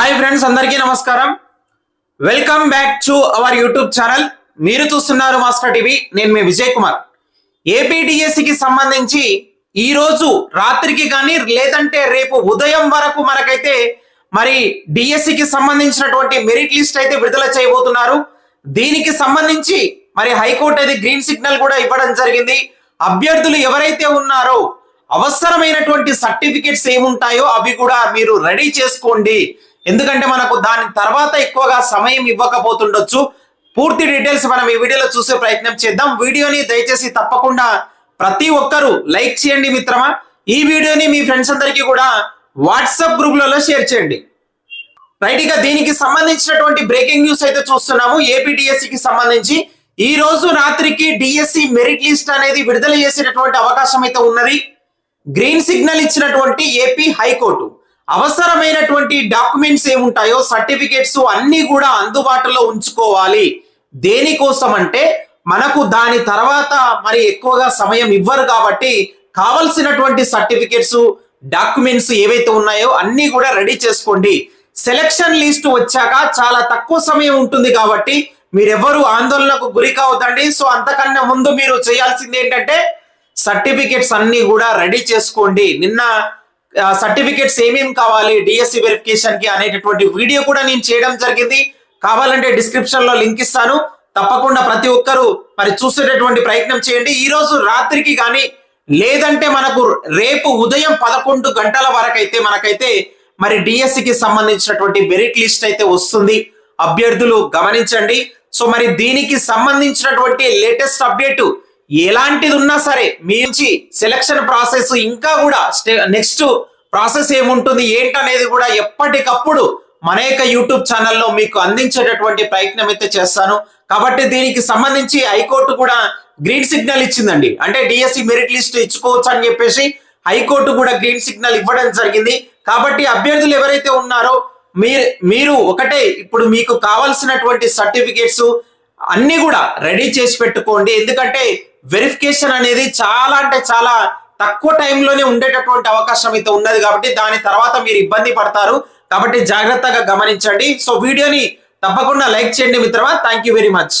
Hi friends అందరికీ నమస్కారం. Welcome back to our YouTube channel. మీరు చూస్తున్నారు మాస్టర్ టీవీ నేను మీ విజయ్ కుమార్. ఏపీడిఎస్సికి సంబంధించి ఈరోజు రాత్రికి కానీ లేదంటే రేపు ఉదయం వరకు మనకైతే మరి డిఎస్సికి సంబంధించినటువంటి మెరిట్ లిస్ట్ అయితే విడుదల చేయబోతున్నారు. దీనికి సంబంధించి మరి హైకోర్టు అయితే గ్రీన్ సిగ్నల్ కూడా ఇవ్వడం జరిగింది. అభ్యర్థులు ఎవరైతే ఉన్నారో అవసరమైనటువంటి సర్టిఫికెట్స్ ఏముంటాయో అవి కూడా మీరు రెడీ చేసుకోండి. ఎందుకంటే మనకు దాని తర్వాత ఎక్కువగా సమయం ఇవ్వకపోతుండొచ్చు. పూర్తి డీటెయిల్స్ మనం ఈ వీడియోలో చూసే ప్రయత్నం చేద్దాం. వీడియోని దయచేసి తప్పకుండా ప్రతి ఒక్కరూ లైక్ చేయండి మిత్రమా. ఈ వీడియోని మీ ఫ్రెండ్స్ అందరికీ కూడా వాట్సాప్ గ్రూప్లలో షేర్ చేయండి. రైట్ ఇక దీనికి సంబంధించినటువంటి బ్రేకింగ్ న్యూస్ అయితే చూస్తున్నాము. ఏపీడిఎస్సికి సంబంధించి ఈ రోజు రాత్రికి డిఎస్సి మెరిట్ లిస్ట్ అనేది విడుదల చేసినటువంటి అవకాశం అయితే ఉన్నది. గ్రీన్ సిగ్నల్ ఇచ్చినటువంటి ఏపీ హైకోర్టు. అవసరమైనటువంటి డాక్యుమెంట్స్ ఏముంటాయో సర్టిఫికేట్స్ అన్ని కూడా అందుబాటులో ఉంచుకోవాలి. దేనికోసం అంటే మనకు దాని తర్వాత మరి ఎక్కువగా సమయం ఇవ్వరు కాబట్టి కావలసినటువంటి సర్టిఫికేట్స్ డాక్యుమెంట్స్ ఏవైతే ఉన్నాయో అన్ని కూడా రెడీ చేసుకోండి. సెలక్షన్ లిస్ట్ వచ్చాక చాలా తక్కువ సమయం ఉంటుంది కాబట్టి మీరెవ్వరూ ఆందోళనకు గురి కావద్దండి. సో అంతకన్నా ముందు మీరు చేయాల్సింది ఏంటంటే సర్టిఫికేట్స్ అన్ని కూడా రెడీ చేసుకోండి. నిన్న సర్టిఫికేట్స్ ఏమేమి కావాలి డిఎస్సి వెరిఫికేషన్కి అనేటటువంటి వీడియో కూడా నేను చేయడం జరిగింది. కావాలంటే డిస్క్రిప్షన్లో లింక్ ఇస్తాను. తప్పకుండా ప్రతి ఒక్కరూ మరి చూసేటటువంటి ప్రయత్నం చేయండి. ఈ రోజు రాత్రికి కానీ లేదంటే మనకు రేపు ఉదయం పదకొండు గంటల వరకైతే మనకైతే మరి డిఎస్సికి సంబంధించినటువంటి మెరిట్ లిస్ట్ అయితే వస్తుంది. అభ్యర్థులు గమనించండి. సో మరి దీనికి సంబంధించినటువంటి లేటెస్ట్ అప్డేట్ ఎలాంటిది ఉన్నా సరే మీ నుంచి సెలక్షన్ ప్రాసెస్ ఇంకా కూడా నెక్స్ట్ ప్రాసెస్ ఏముంటుంది ఏంటనేది కూడా ఎప్పటికప్పుడు మన యొక్క యూట్యూబ్ ఛానల్లో మీకు అందించేటటువంటి ప్రయత్నం అయితే చేస్తాను. కాబట్టి దీనికి సంబంధించి హైకోర్టు కూడా గ్రీన్ సిగ్నల్ ఇచ్చిందండి. అంటే డిఎస్సి మెరిట్ లిస్ట్ ఇచ్చుకోవచ్చు అని చెప్పేసి హైకోర్టు కూడా గ్రీన్ సిగ్నల్ ఇవ్వడం జరిగింది. కాబట్టి అభ్యర్థులు ఎవరైతే ఉన్నారో మీరు మీరు ఒకటే ఇప్పుడు మీకు కావాల్సినటువంటి సర్టిఫికేట్స్ అన్ని కూడా రెడీ చేసి పెట్టుకోండి. ఎందుకంటే వెరిఫికేషన్ అనేది చాలా అంటే చాలా తక్కువ టైంలోనే ఉండేటటువంటి అవకాశం అయితే ఉన్నది కాబట్టి దాని తర్వాత మీరు ఇబ్బంది పడతారు. కాబట్టి జాగ్రత్తగా గమనించండి. సో వీడియోని తప్పకుండా లైక్ చేయండి మిత్రమా. Thank you very much